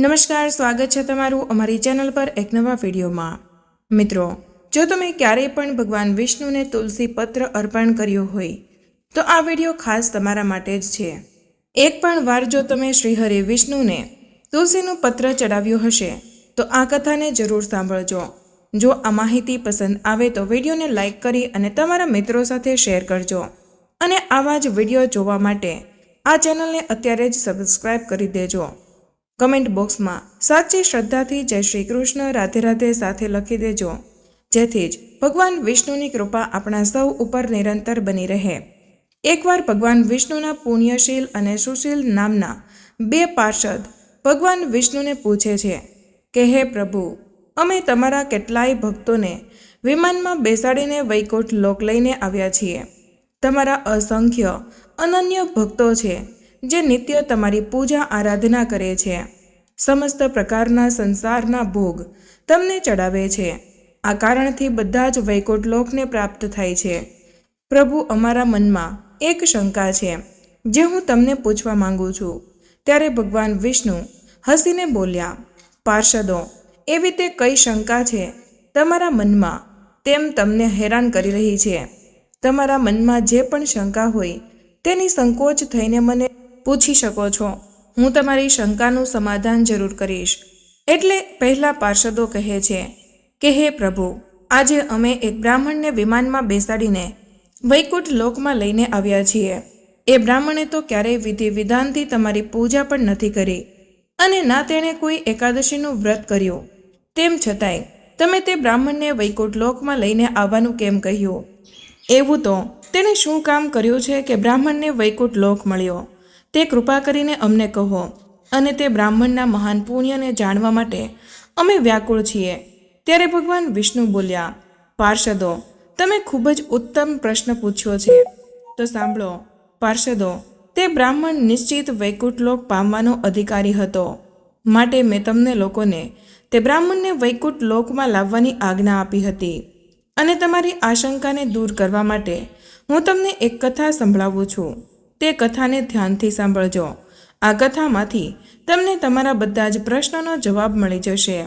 નમસ્કાર, સ્વાગત છે તમારું અમારી ચેનલ પર એક નવા વિડીયોમાં. મિત્રો, જો તમે ક્યારેય પણ ભગવાન વિષ્ણુને તુલસી પત્ર અર્પણ કર્યો હોય, તો આ વીડિયો ખાસ તમારા માટે જ છે. એક પણ વાર જો તમે શ્રીહરિ વિષ્ણુને તુલસીનું પત્ર ચડાવ્યું હશે, તો આ કથાને જરૂર સાંભળજો. જો આ માહિતી પસંદ આવે તો વિડીયોને લાઇક કરી અને તમારા મિત્રો સાથે શેર કરજો. અને આવા જ વીડિયો જોવા માટે આ ચેનલને અત્યારે જ સબસ્ક્રાઇબ કરી દેજો. કમેન્ટ બોક્સમાં, સાચી શ્રદ્ધાથી જય શ્રી કૃષ્ણ, રાધે રાધે સાથે લખી દેજો. જેથી જ ભગવાન વિષ્ણુની કૃપા આપણા સૌ ઉપર નિરંતર બની રહે. એકવાર ભગવાન વિષ્ણુના પુણ્યશીલ અને સુશીલ નામના બે પાર્ષદ ભગવાન વિષ્ણુને પૂછે છે, કે હે પ્રભુ, અમે તમારા કેટલાય ભક્તોને વિમાનમાં બેસાડીને વૈકુંઠ લોક લઈને આવ્યા છીએ. તમારા અસંખ્ય અનન્ય ભક્તો છે. જે નિત્ય તમારી પૂજા આરાધના કરે છે. સમસ્ત પ્રકારના સંસારના ભોગ તમને ચડાવે છે. આ કારણથી બધા જ વૈકુંઠ લોકને પ્રાપ્ત થાય છે. પ્રભુ અમારા મનમાં એક શંકા છે, જે હું તમને પૂછવા માંગુ છું. ત્યારે ભગવાન વિષ્ણુ હસીને બોલ્યા, પાર્ષદો, એવી તે કઈ શંકા છે? તમારા મનમાં તેમ તમને હેરાન કરી રહી છે. તમારા મનમાં જે પણ શંકા હોય તેની સંકોચ થઈને મને પૂછી શકો છો. હું તમારી શંકાનું સમાધાન જરૂર કરીશ. એટલે પહેલા પાર્ષદો કહે છે કે, હે પ્રભુ, આજે અમે એક બ્રાહ્મણને વિમાનમાં બેસાડીને વૈકુંઠ લોકમાં લઈને આવ્યા છીએ. એ બ્રાહ્મણે તો ક્યારેય વિધિ વિધાનથી તમારી પૂજા પણ નથી કરી અને ના તેણે કોઈ એકાદશીનું વ્રત કર્યું. તેમ છતાંય, તમે તે બ્રાહ્મણને વૈકુંઠ લોકમાં લઈને આવવાનું કેમ કહ્યું? એવું તો, તેણે શું કામ કર્યું છે કે બ્રાહ્મણને વૈકુંઠ લોક મળ્યો? તે કૃપા કરીને અમને કહો અને તે બ્રાહ્મણના મહાન પુણ્યને જાણવા માટે અમે વ્યાકુળ છીએ. ત્યારે ભગવાન વિષ્ણુ બોલ્યા, પાર્ષદો, તમે ખૂબ જ ઉત્તમ પ્રશ્ન પૂછ્યો છે. તો સાંભળો, પાર્ષદો, તે બ્રાહ્મણ નિશ્ચિત વૈકુંઠ લોક પામવાનો અધિકારી હતો. માટે મેં તમને લોકોને તે બ્રાહ્મણને વૈકુંઠ લોકમાં લાવવાની આજ્ઞા આપી હતી અને તમારી આશંકાને દૂર કરવા માટે હું તમને એક કથા સંભળાવું છું. તે કથાને ધ્યાનથી સાંભળજો. આ કથામાંથી તમને તમારા બધા જ પ્રશ્નોનો જવાબ મળી જશે.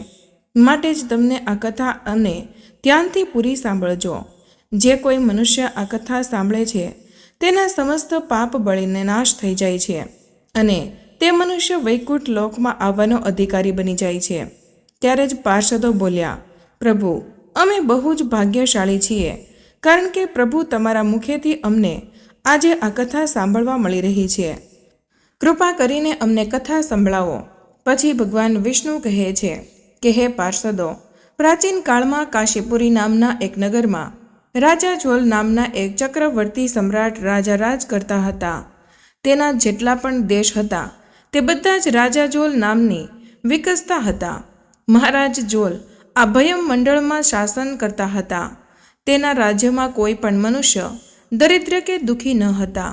માટે જ તમને આ કથા અને ધ્યાનથી પૂરી સાંભળજો. જે કોઈ મનુષ્ય આ કથા સાંભળે છે, તેના સમસ્ત પાપ બળીને નાશ થઈ જાય છે અને તે મનુષ્ય વૈકુંઠ લોકમાં આવવાનો અધિકારી બની જાય છે. ત્યારે જ પાર્ષદો બોલ્યા, પ્રભુ, અમે બહુ જ ભાગ્યશાળી છીએ, કારણ કે પ્રભુ તમારા મુખેથી અમને આજે આ કથા સાંભળવા મળી રહી છે. કૃપા કરીને અમને કથા સંભળાવો. પછી ભગવાન વિષ્ણુ કહે છે કે, હે પાર્ષદો, પ્રાચીન કાળમાં કાશીપુરી નામના એક નગરમાં રાજા જોલ નામના એક ચક્રવર્તી સમ્રાટ રાજા રાજ કરતા હતા. તેના જેટલા પણ દેશ હતા, તે બધા જ રાજા જોલ નામની વિકસતા હતા. મહારાજ જોલ આ ભયમ મંડળમાં શાસન કરતા હતા. તેના રાજ્યમાં કોઈ પણ મનુષ્ય દરિદ્ર કે દુઃખી ન હતા.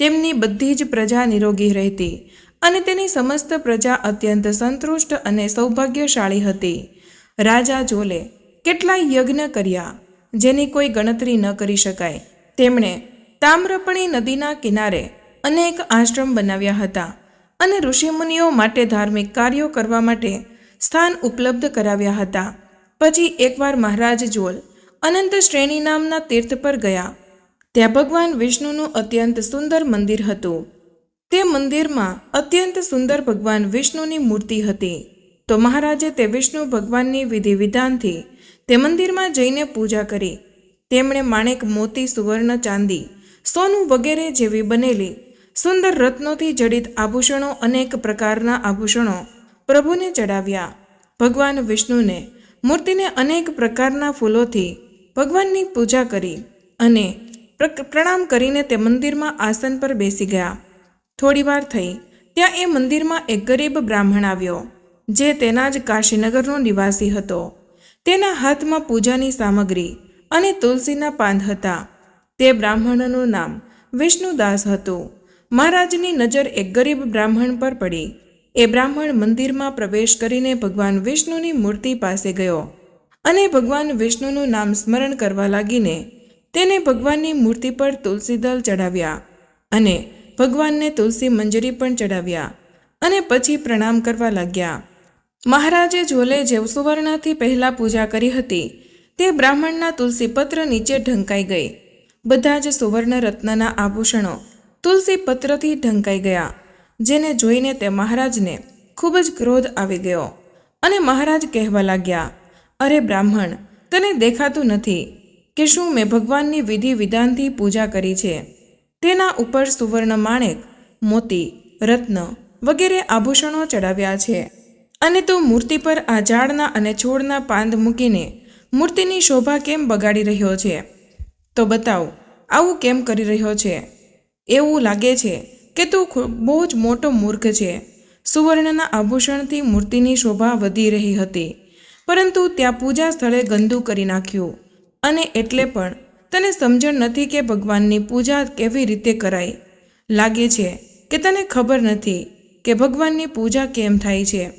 તેમની બધી જ પ્રજા નિરોગી રહેતી અને તેની સમસ્ત પ્રજા અત્યંત સંતુષ્ટ અને સૌભાગ્યશાળી હતી. રાજા જોલે કેટલાય યજ્ઞ કર્યા, જેની કોઈ ગણતરી ન કરી શકાય. તેમણે તામ્રપણી નદીના કિનારે અનેક આશ્રમ બનાવ્યા હતા અને ઋષિમુનિઓ માટે ધાર્મિક કાર્યો કરવા માટે સ્થાન ઉપલબ્ધ કરાવ્યા હતા. પછી એકવાર મહારાજ જોલ અનંત શ્રેણી નામના તીર્થ પર ગયા ત્યાં ભગવાન વિષ્ણુનું અત્યંત સુંદર મંદિર હતું. તે મંદિરમાં અત્યંત સુંદર ભગવાન વિષ્ણુની મૂર્તિ હતી. તો મહારાજે તે વિષ્ણુ ભગવાનની વિધિ વિધાનથી તે મંદિરમાં જઈને પૂજા કરી. તેમણે માણેક મોતી સુવર્ણ ચાંદી, સોનું વગેરે જેવી બનેલી સુંદર રત્નોથી જડિત આભૂષણો અનેક પ્રકારના આભૂષણો પ્રભુને ચડાવ્યા. ભગવાન વિષ્ણુને મૂર્તિને અનેક પ્રકારના ફૂલોથી ભગવાનની પૂજા કરી અને પ્રણામ કરીને તે મંદિરમાં આસન પર બેસી ગયા. થોડીવાર થઈ, ત્યાં એ મંદિરમાં એક ગરીબ બ્રાહ્મણ આવ્યો, જે તેના જ કાશીનગરનો નિવાસી હતો. તેના હાથમાં પૂજાની સામગ્રી અને તુલસીના પાન હતા. તે બ્રાહ્મણનું નામ વિષ્ણુદાસ હતું. મહારાજની નજર એક ગરીબ બ્રાહ્મણ પર પડી. એ બ્રાહ્મણ મંદિરમાં પ્રવેશ કરીને ભગવાન વિષ્ણુની મૂર્તિ પાસે ગયો અને ભગવાન વિષ્ણુનું નામ સ્મરણ કરવા લાગીને તેને ભગવાનની મૂર્તિ પર તુલસીદળ ચડાવ્યા અને ભગવાનને તુલસી મંજરી પણ ચડાવ્યા અને પછી પ્રણામ કરવા લાગ્યા. મહારાજે ઝોલે જેવ સુવર્ણથી પહેલાં પૂજા કરી હતી, તે બ્રાહ્મણના તુલસીપત્ર નીચે ઢંકાઈ ગઈ. બધા જ સુવર્ણ રત્નના આભૂષણો તુલસીપત્રથી ઢંકાઈ ગયા, જેને જોઈને તે મહારાજને ખૂબ જ ક્રોધ આવી ગયો અને મહારાજ કહેવા લાગ્યા, અરે બ્રાહ્મણ, તને દેખાતું નથી. કે શું મેં ભગવાનની વિધિ વિધાનથી પૂજા કરી છે? તેના ઉપર સુવર્ણ માણેક, મોતી, રત્ન વગેરે આભૂષણો ચડાવ્યા છે. અને તો મૂર્તિ પર આ ઝાડના અને છોડના પાંદ મૂકીને મૂર્તિની શોભા કેમ બગાડી રહ્યો છે? તો બતાવ, આવું કેમ કરી રહ્યો છે? એવું લાગે છે કે તું બહુ જ મોટો મૂર્ખ છે. સુવર્ણના આભૂષણથી મૂર્તિની શોભા વધી રહી હતી. પરંતુ ત્યાં પૂજા સ્થળે ગંદુ કરી નાખ્યું. અને એટલે પણ તને સમજણ નથી કે ભગવાનની પૂજા કેવી રીતે કરાય. લાગે છે કે તને ખબર નથી કે ભગવાનની પૂજા કેમ થાય છે.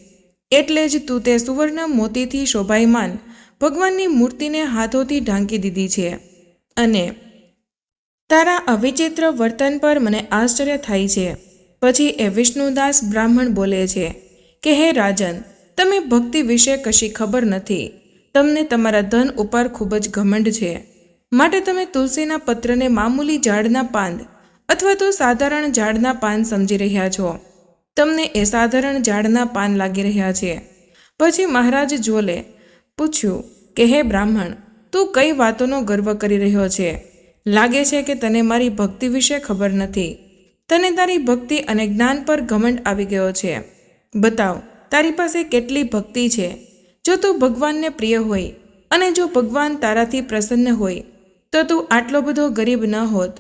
એટલે જ તું તે સુવર્ણ મોતીથી શોભાયમાન ભગવાનની મૂર્તિને હાથોથી ઢાંકી દીધી છે. અને તારા અવિચિત્ર વર્તન પર મને આશ્ચર્ય થાય છે. પછી એ વિષ્ણુદાસ બ્રાહ્મણ બોલે છે કે, હે રાજન, તમે ભક્તિ વિશે કશી ખબર નથી. તમને તમારા ધન ઉપર ખૂબ જ ઘમંડ છે. માટે તમે તુલસીના પત્રને મામૂલી ઝાડના પાંદ અથવા તો સાધારણ ઝાડના પાન સમજી રહ્યા છો. તમને એ સાધારણ ઝાડના પાન લાગી રહ્યા છે. પછી મહારાજ જોલે, પૂછ્યું કે, હે બ્રાહ્મણ, તું કઈ વાતોનો ગર્વ કરી રહ્યો છે? લાગે છે કે તને મારી ભક્તિ વિશે ખબર નથી. તને તારી ભક્તિ અને જ્ઞાન પર ઘમંડ આવી ગયો છે. બતાવ, તારી પાસે કેટલી ભક્તિ છે? જો તું ભગવાનને પ્રિય હોય અને જો ભગવાન તારાથી પ્રસન્ન હોય, તો તું આટલો બધો ગરીબ ન હોત.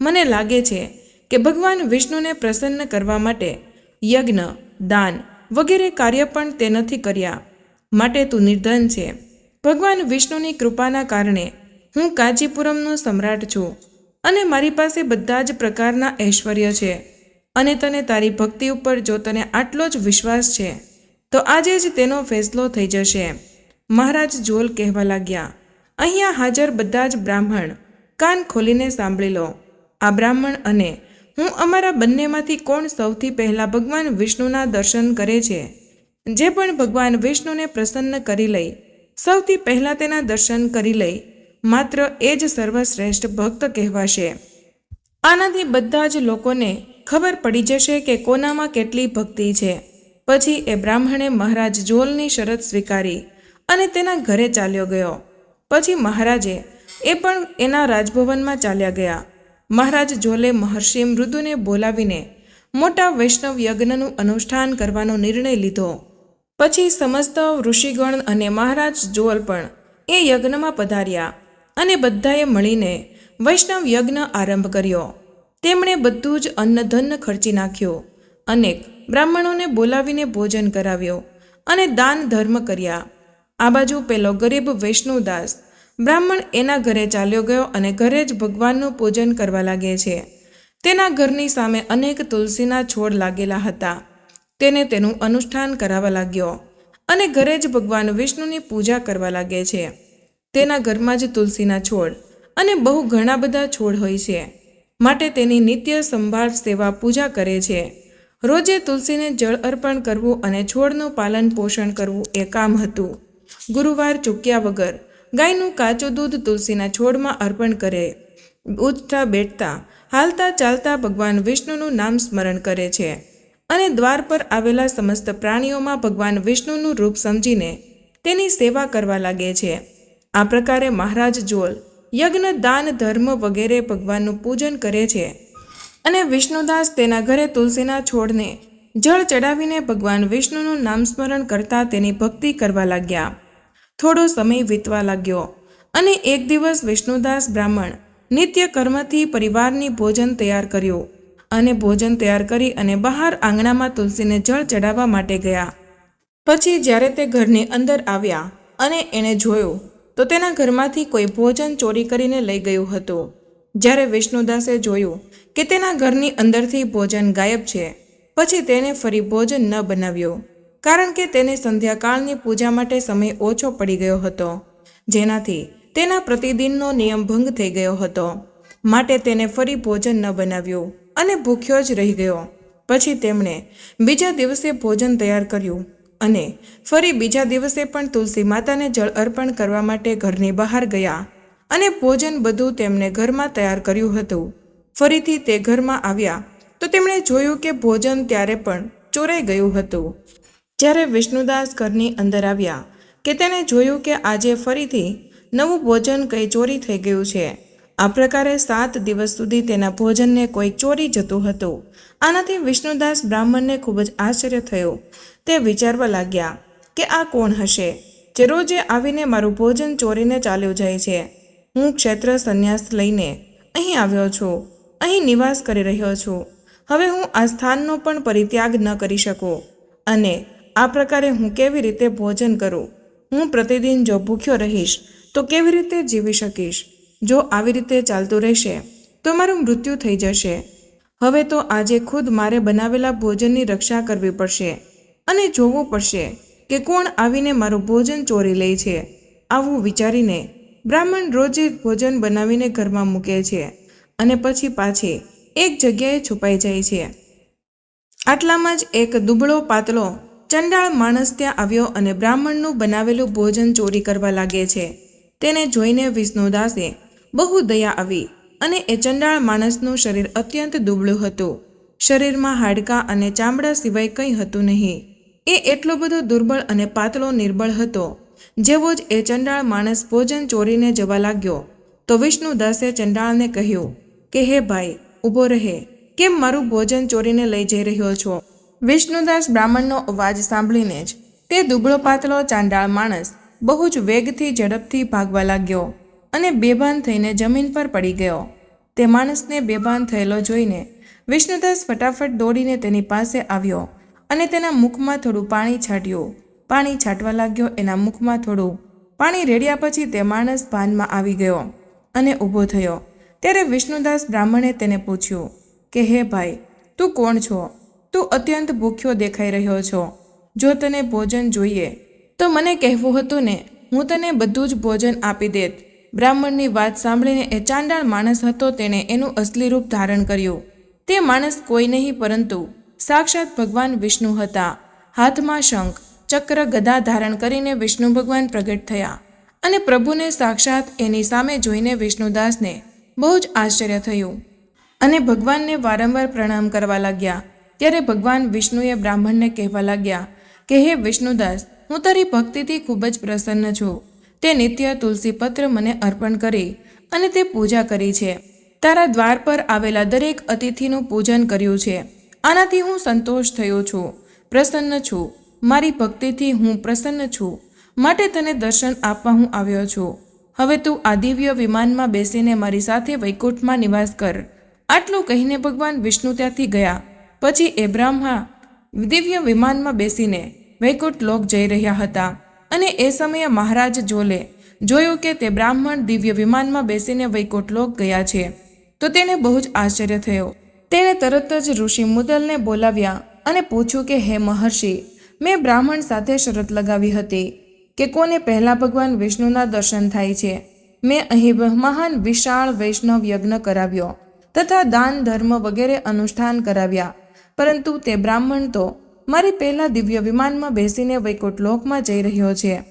મને લાગે છે કે ભગવાન વિષ્ણુને પ્રસન્ન કરવા માટે યજ્ઞ, દાન વગેરે કાર્ય પણ તે નથી કર્યા. માટે તું નિર્ધન છે. ભગવાન વિષ્ણુની કૃપાના કારણે હું કાંચીપુરમનો સમ્રાટ છું અને મારી પાસે બધા જ પ્રકારના ઐશ્વર્ય છે અને તને તારી ભક્તિ ઉપર જો તને આટલો જ વિશ્વાસ છે તો આજે જ તેનો ફેસલો થઈ જશે. મહારાજ જોલ કહેવા લાગ્યા, અહીંયા હાજર બધા જ બ્રાહ્મણ, કાન ખોલીને સાંભળી લો. આ બ્રાહ્મણ અને હું અમારા બંનેમાંથી કોણ સૌથી પહેલાં ભગવાન વિષ્ણુના દર્શન કરે છે? જે પણ ભગવાન વિષ્ણુને પ્રસન્ન કરી લઈ, સૌથી પહેલાં તેના દર્શન કરી લઈ, માત્ર એ જ સર્વશ્રેષ્ઠ ભક્ત કહેવાશે. આનાથી બધા જ લોકોને ખબર પડી જશે કે કોનામાં કેટલી ભક્તિ છે. પછી એ બ્રાહ્મણે મહારાજ જોલની શરત સ્વીકારી અને તેના ઘરે ચાલ્યો ગયો. પછી મહારાજે એ પણ એના રાજભવનમાં ચાલ્યા ગયા. મહારાજ જોલે મહર્ષિ મૃદુને બોલાવીને મોટા વૈષ્ણવ યજ્ઞનું અનુષ્ઠાન કરવાનો નિર્ણય લીધો. પછી સમસ્ત ઋષિગણ અને મહારાજ જોલ પણ એ યજ્ઞમાં પધાર્યા અને બધાએ મળીને વૈષ્ણવ યજ્ઞ આરંભ કર્યો. તેમણે બધું જ અન્નધન ખર્ચી નાખ્યું. અનેક બ્રાહ્મણોને બોલાવીને ભોજન કરાવ્યો અને દાન ધર્મ કર્યા. આ બાજુ પેલો ગરીબ વૈષ્ણુદાસ બ્રાહ્મણ એના ઘરે ચાલ્યો ગયો અને ઘરે જ ભગવાનનું પૂજન કરવા લાગે છે. તેના ઘરની સામે અનેક તુલસીના છોડ લાગેલા હતા. તેને તેનું અનુષ્ઠાન કરાવવા લાગ્યો અને ઘરે જ ભગવાન વિષ્ણુની પૂજા કરવા લાગે છે. તેના ઘરમાં જ તુલસીના છોડ અને બહુ ઘણા બધા છોડ હોય છે. માટે તેની નિત્ય સંભાળ સેવા પૂજા કરે છે. રોજે તુલસીને જળ અર્પણ કરવું અને છોડનું પાલન પોષણ કરવું એ કામ હતું. ગુરુવાર ચૂક્યા વગર ગાયનું કાચું દૂધ તુલસીના છોડમાં અર્પણ કરે. ઉઠતા બેઠતા હાલતા ચાલતા ભગવાન વિષ્ણુનું નામ સ્મરણ કરે છે. અને દ્વાર પર આવેલા સમસ્ત પ્રાણીઓમાં ભગવાન વિષ્ણુનું રૂપ સમજીને તેની સેવા કરવા લાગે છે. આ પ્રકારે મહારાજ જોલ, યજ્ઞ, દાન, ધર્મ વગેરે ભગવાનનું પૂજન કરે છે. અને વિષ્ણુદાસ તેના ઘરે તુલસીના છોડને જળ ચડાવીને ભગવાન વિષ્ણુનું નામસ્મરણ કરતા તેની ભક્તિ કરવા લાગ્યા. થોડો સમય વીતવા લાગ્યો અને એક દિવસ વિષ્ણુદાસ બ્રાહ્મણ નિત્ય કર્મથી પરિવારની ભોજન તૈયાર કર્યું અને ભોજન તૈયાર કરી અને બહાર આંગણામાં તુલસીને જળ ચડાવવા માટે ગયા. પછી જ્યારે તે ઘરની અંદર આવ્યા અને એણે જોયું તો તેના ઘરમાંથી કોઈ ભોજન ચોરી કરીને લઈ ગયું હતું. જ્યારે વિષ્ણુદાસે જોયું કે તેના ઘરની અંદરથી ભોજન ગાયબ છે, પછી તેણે ફરી ભોજન ન બનાવ્યું, કારણ કે તેને સંધ્યાકાળની પૂજા માટે સમય ઓછો પડી ગયો હતો, જેનાથી તેના પ્રતિદિનનો નિયમ ભંગ થઈ ગયો હતો. માટે તેને ફરી ભોજન ન બનાવ્યું અને ભૂખ્યો જ રહી ગયો. પછી તેમણે બીજા દિવસે ભોજન તૈયાર કર્યું અને ફરી બીજા દિવસે પણ તુલસી માતાને જળ અર્પણ કરવા માટે ઘરની બહાર ગયા. અને ભોજન બધું તેમણે ઘરમાં તૈયાર કર્યું હતું. ફરીથી તે ઘરમાં આવ્યા તો તેમણે જોયું કે ભોજન ત્યારે પણ ચોરાઈ ગયું હતું. જ્યારે વિષ્ણુદાસ ઘરની અંદર આવ્યા કે તેણે જોયું કે આજે ફરીથી નવું ભોજન કંઈ ચોરી થઈ ગયું છે. આ પ્રકારે સાત દિવસ સુધી તેના ભોજનને કોઈ ચોરી જતું હતું. આનાથી વિષ્ણુદાસ બ્રાહ્મણને ખૂબ જ આશ્ચર્ય થયું. તે વિચારવા લાગ્યા કે આ કોણ હશે? જે રોજે આવીને મારું ભોજન ચોરીને ચાલ્યું જાય છે. હું ક્ષેત્ર સંન્યાસ લઈને અહીં આવ્યો છું, અહીં નિવાસ કરી રહ્યો છું. હવે હું આ સ્થાનનો પણ પરિત્યાગ ન કરી શકું અને આ પ્રકારે હું કેવી રીતે ભોજન કરું? હું પ્રતિદિન જો ભૂખ્યો રહીશ, તો કેવી રીતે જીવી શકીશ? જો આવી રીતે ચાલતું રહેશે, તો મારું મૃત્યુ થઈ જશે. હવે તો આજે ખુદ મારે બનાવેલા ભોજનની રક્ષા કરવી પડશે અને જોવું પડશે કે કોણ આવીને મારું ભોજન ચોરી લે છે, આવું વિચારીને બ્રાહ્મણ રોજે ભોજન બનાવીને ઘરમાં મૂકે છે અને પછી પાછી એક જગ્યાએ છુપાઈ જાય છે. આટલામાં જ એક દુબળો પાતળો, ચંડાળ માણસ ત્યાં આવ્યો અને બ્રાહ્મણનું બનાવેલું ભોજન ચોરી કરવા લાગે છે. તેને જોઈને વિષ્ણુદાસે બહુ દયા આવી અને એ ચંડાળ માણસનું શરીર અત્યંત દુબળું હતું. શરીરમાં હાડકાં અને ચામડા સિવાય કંઈ હતું નહીં. એ એટલો બધો દુર્બળ અને પાતળો નિર્બળ હતો જેવો જ એ ચંડાળ માણસ ભોજન ચોરીને જવા લાગ્યો. તો વિષ્ણુદાસે ચંડાળને કહ્યું, કે હે ભાઈ, ઊભો રહે. કેમ મારું ભોજન ચોરીને લઈ જઈ રહ્યો છો? વિષ્ણુદાસ બ્રાહ્મણનો અવાજ સાંભળીને જ તે દુબળો પાતળો ચાંડાળ માણસ બહુ જ વેગથી ઝડપથી ભાગવા લાગ્યો અને બેભાન થઈને જમીન પર પડી ગયો. તે માણસને બેભાન થયેલો જોઈને વિષ્ણુદાસ ફટાફટ દોડીને તેની પાસે આવ્યો અને તેના મુખમાં થોડું પાણી છાંટ્યું. પાણી છાંટવા લાગ્યો. એના મુખમાં થોડું પાણી રેડ્યા પછી તે માણસ ભાનમાં આવી ગયો અને ઊભો થયો. ત્યારે વિષ્ણુદાસ બ્રાહ્મણે તેને પૂછ્યું કે, હે ભાઈ, તું કોણ છો? તું અત્યંત ભૂખ્યો દેખાઈ રહ્યો છો. જો તને ભોજન જોઈએ, તો મને કહેવું હતું ને, હું તને બધું જ ભોજન આપી દેત. બ્રાહ્મણની વાત સાંભળીને એ ચાંડાળ માણસ હતો તેણે એનું અસલી રૂપ ધારણ કર્યું. તે માણસ કોઈ નહીં, પરંતુ સાક્ષાત ભગવાન વિષ્ણુ હતા. હાથમાં શંખ ચક્ર ગદા ધારણ કરીને વિષ્ણુ ભગવાન પ્રગટ થયા અને પ્રભુને સાક્ષાત એની સામે જોઈને વિષ્ણુદાસને બહુ જ આશ્ચર્ય થયું. અને ભગવાનને વારંવાર પ્રણામ કરવા લાગ્યા. ત્યારે ભગવાન વિષ્ણુએ બ્રાહ્મણને કહેવા લાગ્યા કે, હે વિષ્ણુદાસ, હું તારી ભક્તિથી ખૂબ જ પ્રસન્ન છું. તે નિત્ય તુલસી પત્ર મને અર્પણ કરી અને તે પૂજા કરી છે. તારા દ્વાર પર આવેલા દરેક અતિથિનું પૂજન કર્યું છે. આનાથી હું સંતોષ થયો છું, પ્રસન્ન છું. મારી ભક્તિથી હું પ્રસન્ન છું. માટે તને દર્શન આપવા હું આવ્યો છું. હવે તું આ દિવ્ય વિમાનમાં બેસીને મારી સાથે વૈકુંઠમાં નિવાસ કર. આટલું કહીને ભગવાન વિષ્ણુ ત્યાંથી ગયા. પછી એ બ્રાહ્મા દિવ્ય વિમાનમાં બેસીને વૈકુંઠ લોક જઈ રહ્યા હતા. અને એ સમયે મહારાજ જોલે, જોયું કે તે બ્રાહ્મણ દિવ્ય વિમાનમાં બેસીને વૈકુંઠ લોક ગયા છે. તો તેને બહુ જ આશ્ચર્ય થયો. તેણે તરત જ ઋષિ મુદલને બોલાવ્યા અને પૂછ્યું કે, હે મહર્ષિ મેં બ્રાહ્મણ સાથે શરત લગાવી હતી કે કોને પહેલાં ભગવાન વિષ્ણુના દર્શન થાય છે. મેં અહીં મહાન વિશાળ વૈષ્ણવ યજ્ઞ કરાવ્યો તથા દાન, ધર્મ વગેરે અનુષ્ઠાન કરાવ્યા. પરંતુ તે બ્રાહ્મણ તો મારી પહેલાં દિવ્ય વિમાનમાં બેસીને વૈકુંઠ લોકમાં જઈ રહ્યો છે.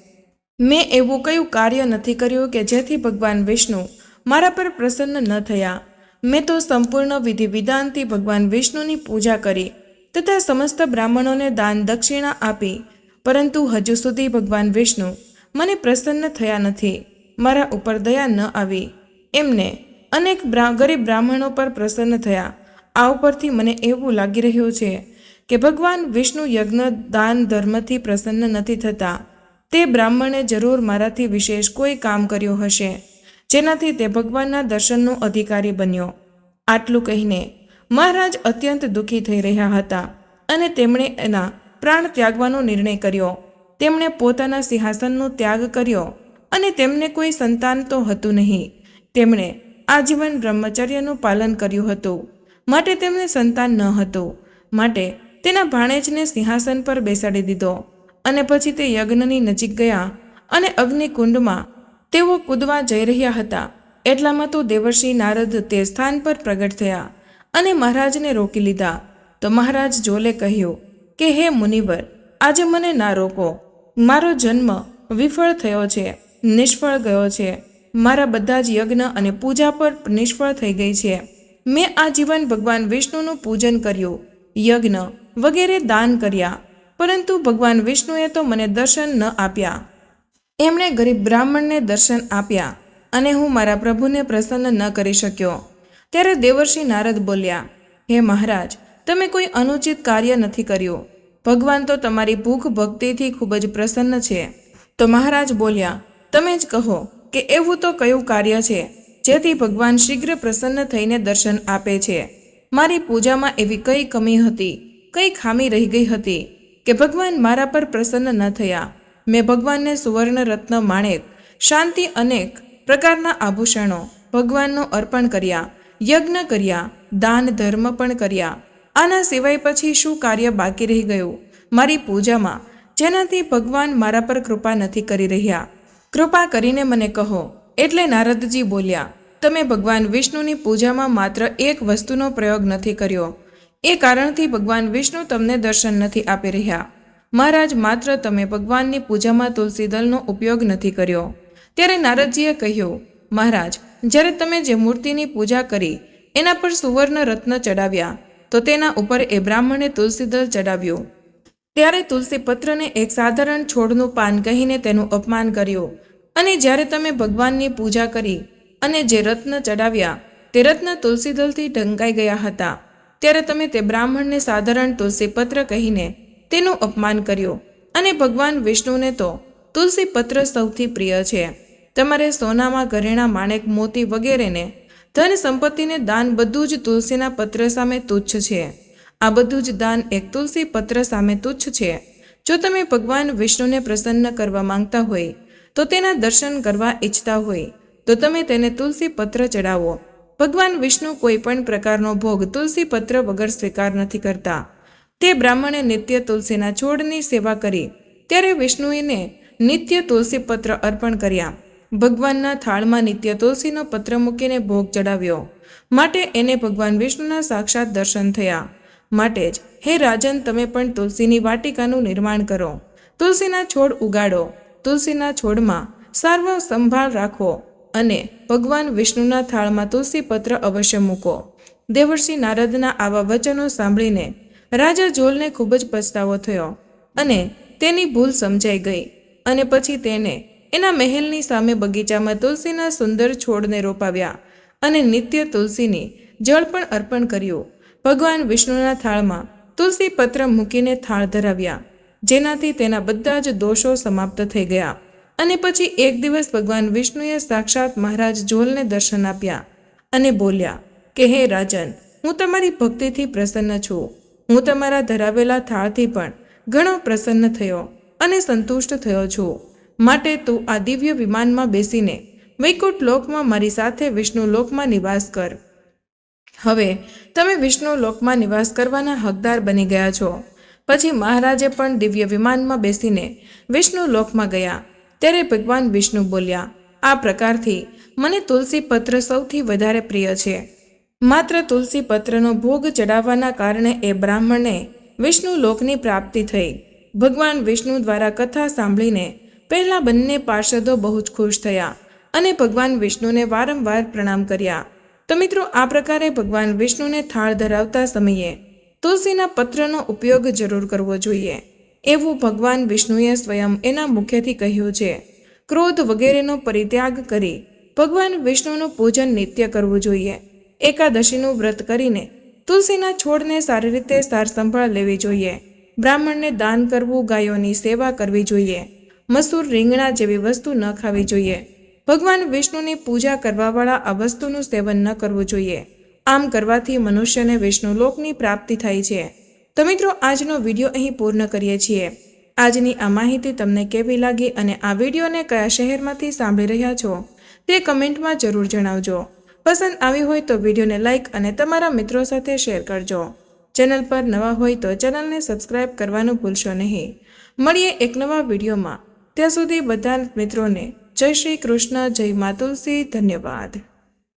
મેં એવું કયું કાર્ય નથી કર્યું કે જેથી ભગવાન વિષ્ણુ મારા પર પ્રસન્ન ન થયા. મેં તો સંપૂર્ણ વિધિ વિધાનથી ભગવાન વિષ્ણુની પૂજા કરી તથા સમસ્ત બ્રાહ્મણોને દાન દક્ષિણા આપી, પરંતુ હજુ સુધી ભગવાન વિષ્ણુ મને પ્રસન્ન થયા નથી, મારા ઉપર દયા ન આવી. એમને અનેક ગરીબ બ્રાહ્મણો પર પ્રસન્ન થયા. આ ઉપરથી મને એવું લાગી રહ્યું છે કે ભગવાન વિષ્ણુ યજ્ઞ, દાન, ધર્મથી પ્રસન્ન નથી થતા. તે બ્રાહ્મણે જરૂર મારાથી વિશેષ કોઈ કામ કર્યું હશે. જેનાથી તે ભગવાનના દર્શનનો અધિકારી બન્યો. આટલું કહીને મહારાજ અત્યંત દુઃખી થઈ રહ્યા હતા અને તેમણે એના પ્રાણ ત્યાગવાનો નિર્ણય કર્યો. તેમણે પોતાના સિંહાસનનો ત્યાગ કર્યો અને તેમને કોઈ સંતાન તો હતું નહીં. તેમણે આજીવન બ્રહ્મચર્યનું પાલન કર્યું હતું. માટે તેમને સંતાન ન હતું. માટે તેના ભાણેજને સિંહાસન પર બેસાડી દીધો અને પછી તે યજ્ઞની નજીક ગયા અને અગ્નિકુંડમાં તેઓ કૂદવા જઈ રહ્યા હતા. એટલામાં તો દેવર્ષિ નારદ તે સ્થાન પર પ્રગટ થયા. અને મહારાજને રોકી લીધા. તો મહારાજ જોલે કહ્યું, કે હે મુનિવર, આજે મને ના રોકો. મારો જન્મ વિફળ થયો છે, નિષ્ફળ ગયો છે. મારા બધા જ યજ્ઞ અને પૂજા પર નિષ્ફળ થઈ ગઈ છે. મેં આ જીવન ભગવાન વિષ્ણુનું પૂજન કર્યું, યજ્ઞ વગેરે દાન કર્યા. પરંતુ ભગવાન વિષ્ણુએ તો મને દર્શન ન આપ્યા. એમણે ગરીબ બ્રાહ્મણને દર્શન આપ્યા અને હું મારા પ્રભુને પ્રસન્ન ન કરી શક્યો. ત્યારે દેવર્ષિ નારદ બોલ્યા, હે મહારાજ, તમે કોઈ અનુચિત કાર્ય નથી કર્યું. ભગવાન તો તમારી ભૂખ ભક્તિથી ખૂબ જ પ્રસન્ન છે. તો મહારાજ બોલ્યા, તમે જ કહો કે એવું તો કયું કાર્ય છે, જેથી ભગવાન શીઘ્ર પ્રસન્ન થઈને દર્શન આપે છે. મારી પૂજામાં એવી કઈ કમી હતી, કઈ ખામી રહી ગઈ હતી કે ભગવાન મારા પર પ્રસન્ન ન થયા. મેં ભગવાનને સુવર્ણ રત્ન, માણેક, શાંતિ અનેક પ્રકારના આભૂષણો ભગવાનનું અર્પણ કર્યા. યજ્ઞ કર્યા, દાન ધર્મ પણ કર્યા. આના સિવાય પછી શું કાર્ય બાકી રહી ગયું? મારી પૂજામાં, જેનાથી ભગવાન મારા પર કૃપા નથી કરી રહ્યા. કૃપા કરીને મને કહો. એટલે નારદજી બોલ્યા, તમે ભગવાન વિષ્ણુની પૂજામાં માત્ર એક વસ્તુનો પ્રયોગ નથી કર્યો. એ કારણથી ભગવાન વિષ્ણુ તમને દર્શન નથી આપી રહ્યા. મહારાજ, માત્ર તમે ભગવાનની પૂજામાં તુલસી દલનો ઉપયોગ નથી કર્યો. ત્યારે નારદજીએ કહ્યું, મહારાજ જ્યારે તમે જે મૂર્તિની પૂજા કરી, એના પર સુવર્ણ રત્ન ચડાવ્યા, તો તેના ઉપર એ બ્રાહ્મણે તુલસી દળ ચડાવ્યું. ત્યારે તુલસી પત્રને એક સાધારણ છોડનું પાન કહીને તેનું અપમાન કર્યું. અને જ્યારે તમે ભગવાનની પૂજા કરી અને જે રત્ન ચડાવ્યા, તે રત્ન તુલસી દળથી ઢંકાઈ ગયા હતા. ત્યારે તમે તે બ્રાહ્મણને સાધારણ તુલસી પત્ર કહીને તેનું અપમાન કર્યું. અને ભગવાન વિષ્ણુને તો તુલસી પત્ર સૌથી પ્રિય છે. તમારે સોનામાં ઘરેણા, માણેક, મોતી વગેરેને ધન સંપત્તિને દાન બધું જ તુલસીના પત્ર સામે તુચ્છ છે. આ બધું જ દાન એક તુલસી પત્ર સામે તુચ્છ છે. જો તમે ભગવાન વિષ્ણુને પ્રસન્ન કરવા માંગતા હોય, તો તેના દર્શન કરવા ઈચ્છતા હોય, તો તમે તેને તુલસી પત્ર ચડાવો ભગવાન વિષ્ણુ કોઈ પણ પ્રકારનો ભોગ તુલસી પત્ર વગર સ્વીકાર નથી કરતા. તે બ્રાહ્મણે નિત્ય તુલસીના છોડની સેવા કરી, ત્યારે વિષ્ણુએને નિત્ય તુલસી પત્ર અર્પણ કર્યા. ભગવાનના થાળમાં નિત્ય તુલસીનો પત્ર મૂકીને ભોગ ચડાવ્યો. માટે એને ભગવાન વિષ્ણુના સાક્ષાત દર્શન થયા. માટે જ, હે રાજન, તમે પણ તુલસીની વાટિકાનું નિર્માણ કરો. તુલસીના છોડ ઉગાડો. તુલસીના છોડમાં સર્વ સંભાળ રાખો અને ભગવાન વિષ્ણુના થાળમાં તુલસી પત્ર અવશ્ય મૂકો. દેવર્ષિ નારદના આવા વચનો સાંભળીને રાજા જોલને ખૂબ જ પછતાવો થયો અને તેની ભૂલ સમજાઈ ગઈ અને પછી તેને એના મહેલની સામે બગીચામાં તુલસીના સુંદર છોડને રોપાવ્યા અને નિત્ય તુલસીની જળ પણ અર્પણ કર્યું. ભગવાન વિષ્ણુના થાળમાં તુલસી પત્ર મૂકીને થાળ ધરાવ્યા, જેનાથી તેના બધા જ દોષો સમાપ્ત થઈ ગયા. અને પછી એક દિવસ ભગવાન વિષ્ણુએ સાક્ષાત મહારાજ જોલને દર્શન આપ્યા અને બોલ્યા, કે હે રાજન, હું તમારી ભક્તિથી પ્રસન્ન છું. હું તમારા ધરાવેલા થાળથી પણ ઘણો પ્રસન્ન થયો અને સંતુષ્ટ થયો છું. માટે તું આ દિવ્ય વિમાનમાં બેસીને વૈકુંઠ લોકમાં મારી સાથે વિષ્ણુ લોકમાં નિવાસ કર. હવે, તમે વિષ્ણુ લોકમાં નિવાસ કરવાના હકદાર બની ગયા છો. પછી મહારાજે પણ દિવ્ય વિમાનમાં બેસીને વિષ્ણુ લોકમાં ગયા. ત્યારે ભગવાન વિષ્ણુ બોલ્યા, આ પ્રકારથી મને તુલસી પત્ર સૌથી વધારે પ્રિય છે. માત્ર તુલસી પત્રનો ભોગ ચડાવવાના કારણે એ બ્રાહ્મણને વિષ્ણુ લોકની પ્રાપ્તિ થઈ. ભગવાન વિષ્ણુ દ્વારા કથા સાંભળીને પહેલા બંને પાર્ષદો બહુ જ ખુશ થયા અને ભગવાન વિષ્ણુને વારંવાર પ્રણામ કર્યા. તો મિત્રો, આ પ્રકારે ભગવાન વિષ્ણુને થાળ ધરાવતા સમયે તુલસીના પત્રનો ઉપયોગ જરૂર કરવો જોઈએ. એવું ભગવાન વિષ્ણુએ સ્વયં એના મુખ્યથી કહ્યું છે. ક્રોધ વગેરેનો પરિત્યાગ કરી ભગવાન વિષ્ણુનું પૂજન નિત્ય કરવું જોઈએ. એકાદશીનું વ્રત કરીને તુલસીના છોડને સારી રીતે સાર સંભાળ લેવી જોઈએ. બ્રાહ્મણને દાન કરવું, ગાયોની સેવા કરવી જોઈએ. મસૂર રીંગણા જેવી વસ્તુ ન ખાવી જોઈએ. ભગવાન વિષ્ણુની પૂજા કરવાવાળા આ વસ્તુનું સેવન ન કરવું જોઈએ. આમ કરવાથી મનુષ્યને વિષ્ણુ લોકની પ્રાપ્તિ થાય છે. તો મિત્રો, આજનો વીડિયો અહીં પૂર્ણ કરીએ છીએ. આજની આ માહિતી તમને કેવી લાગી અને આ વિડીયોને કયા શહેરમાંથી સાંભળી રહ્યા છો, તે કમેન્ટમાં જરૂર જણાવજો. પસંદ આવી હોય તો વિડીયોને લાઇક અને તમારા મિત્રો સાથે શેર કરજો. ચેનલ પર નવા હોય તો ચેનલને સબસ્ક્રાઇબ કરવાનું ભૂલશો નહીં. મળીએ એક નવા વિડીયોમાં. ત્યાં સુધી બધા મિત્રોને જય શ્રી કૃષ્ણ જય મા તુલસી ધન્યવાદ.